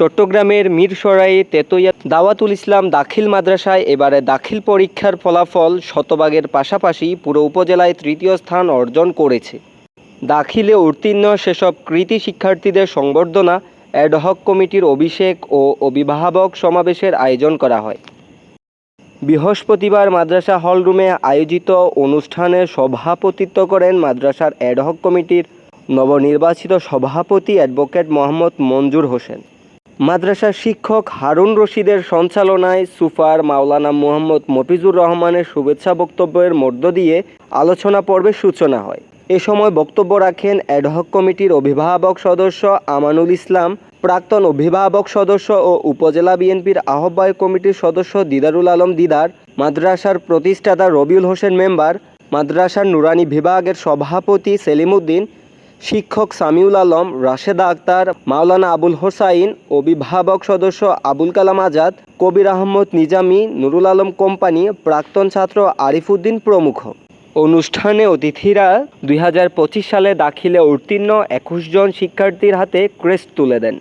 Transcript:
চট্টগ্রামের মিরসরাই তেতইয়া দাওয়াতুল ইসলাম দাখিল মাদ্রাসায় এবারে দাখিল পরীক্ষার ফলাফল শতভাগের পাশাপাশি পুরো উপজেলায় তৃতীয় স্থান অর্জন করেছে। দাখিলে উত্তীর্ণ সেসব কৃতি শিক্ষার্থীদের সংবর্ধনা অ্যাডহক কমিটির অভিষেক ও অভিভাবক সমাবেশের আয়োজন করা হয়। বৃহস্পতিবার মাদ্রাসা হলরুমে আয়োজিত অনুষ্ঠানে সভাপতিত্ব করেন মাদ্রাসার অ্যাডহক কমিটির নবনির্বাচিত সভাপতি অ্যাডভোকেট মোহাম্মদ মঞ্জুর হোসেন। মাদ্রাসার শিক্ষক হারুন রশিদের সঞ্চালনায় সুফার মাওলানা মোহাম্মদ মফিজুর রহমানের শুভেচ্ছা বক্তব্যের মধ্য দিয়ে আলোচনা পর্বের সূচনা হয়। এ সময় বক্তব্য রাখেন অ্যাডহক কমিটির অভিভাবক সদস্য আমানুল ইসলাম, প্রাক্তন অভিভাবক সদস্য ও উপজেলা বিএনপির আহ্বায়ক কমিটির সদস্য দিদারুল আলম দিদার, মাদ্রাসার প্রতিষ্ঠাতা রবিউল হোসেন মেম্বার, মাদ্রাসার নুরানি বিভাগের সভাপতি সেলিমউদ্দিন শিক্ষক সামিউল আলম, রাশেদা আক্তার, মাওলানা আবুল হোসাইন অভিভাবক সদস্য আবুল কালাম আজাদ, কবির আহমদ নিজামী, নুরুল আলম কোম্পানি, প্রাক্তন ছাত্র আরিফুদ্দিন প্রমুখ। অনুষ্ঠানে অতিথিরা দুই হাজার পঁচিশ সালে দাখিলে উত্তীর্ণ একুশ জন শিক্ষার্থীর হাতে ক্রেস্ট তুলে দেন।